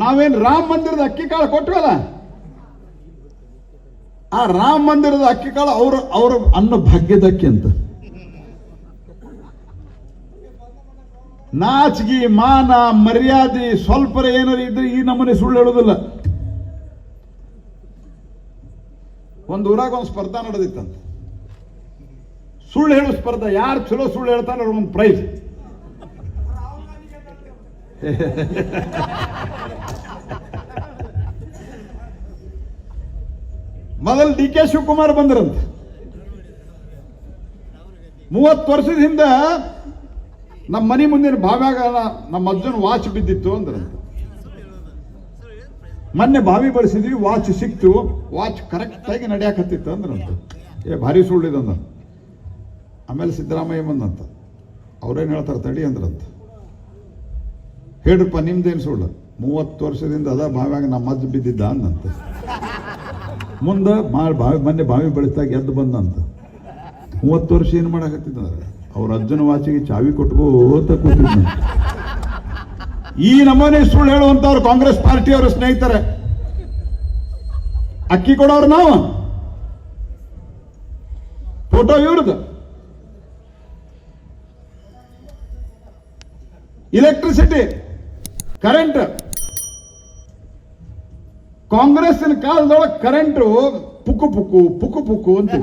ನಾವೇನ್ ರಾಮ ಮಂದಿರದ ಅಕ್ಕಿ ಕಾಳು ಕೊಟ್ವಲ್ಲ? ಆ ರಾಮ ಮಂದಿರದ ಅಕ್ಕಿ ಕಾಳು ಅವ್ರ ಅವ್ರ ಅನ್ನ ಭಾಗ್ಯದ ಅಕ್ಕಿ ಅಂತ. ನಾಚಿಗೆ, ಮಾನ, ಮರ್ಯಾದೆ ಸ್ವಲ್ಪ ಏನಾರು ಇದ್ರೆ ಈ ನಮ್ಮನೆ ಸುಳ್ಳು ಹೇಳೋದಿಲ್ಲ. ಒಂದು ಊರಾಗ ಒಂದು ಸ್ಪರ್ಧಾ ನಡೆದಿತ್ತಂತ. ಸುಳ್ಳು ಹೇಳೋ ಸ್ಪರ್ಧಾ, ಯಾರು ಚಲೋ ಸುಳ್ಳು ಹೇಳ್ತಾರೋ ಅವ್ರಿಗೆ ಒಂದು ಪ್ರೈಸ್. ಮೊದಲು ಡಿ ಕೆ ಶಿವಕುಮಾರ್ ಬಂದ್ರಂತ. ಮೂವತ್ತು ವರ್ಷದ ಹಿಂದೆ ನಮ್ಮ ಮನೆ ಮುಂದಿನ ಬಾವ್ಯಾಗ ನಮ್ಮ ಅಜ್ಜನ ವಾಚ್ ಬಿದ್ದಿತ್ತು ಅಂದ್ರಂತ. ಮೊನ್ನೆ ಬಾವಿ ಬಳಸಿದ್ವಿ, ವಾಚ್ ಸಿಕ್ತು, ವಾಚ್ ಕರೆಕ್ಟ್ ಆಗಿ ನಡೆಯಾಕತ್ತಿತ್ತು ಅಂದ್ರಂತ. ಏ, ಭಾರಿ ಸುಳ್ಳಿದಂದ ಆಮೇಲೆ ಸಿದ್ದರಾಮಯ್ಯ ಬಂದಂತ. ಅವ್ರೇನು ಹೇಳ್ತಾರೆ ತಡಿ ಅಂದ್ರಂತ. ಹೇಳ್ರಪ್ಪ, ನಿಮ್ದೇನು ಸುಳ್ಳು? ಮೂವತ್ತು ವರ್ಷದಿಂದ ಅದ ಬಾವ್ಯಾಗ ನಮ್ಮ ಅಜ್ಜ ಬಿದ್ದಿದ್ದ ಅಂದಂತ ಮುಂದೆ ಮಾ ಬಾವಿ ಮೊನ್ನೆ ಬಾವಿ ಬೆಳೆಸ್ದಾಗ ಎದ್ದು ಬಂದಂತ. ಮೂವತ್ತು ವರ್ಷ ಏನು ಮಾಡಕತ್ತಿದ್ದಾರೆ? ಅವ್ರ ಅಜ್ಜನ ವಾಚಿಗೆ ಚಾವಿ ಕೊಟ್ಕೋತ ಕೂತಿದ್ದ ಈ ನಮೂನೆ ಸುಳ್ಳು ಹೇಳುವಂತವ್ರು ಕಾಂಗ್ರೆಸ್ ಪಾರ್ಟಿಯವರ ಸ್ನೇಹಿತರೆ. ಅಕ್ಕಿ ಕೊಡೋರು ನಾವು. ಫೋಟೋ ಇವ್ರದ್ದು. ಇಲೆಕ್ಟ್ರಿಸಿಟಿ ಕರೆಂಟ್ ಕಾಂಗ್ರೆಸ್ಸಿನ ಕಾಲದೊಳಗೆ ಕರೆಂಟು ಪುಕ್ಕು ಪುಕ್ಕು ಪುಕ್ಕು ಪುಕ್ಕು ಅಂತ.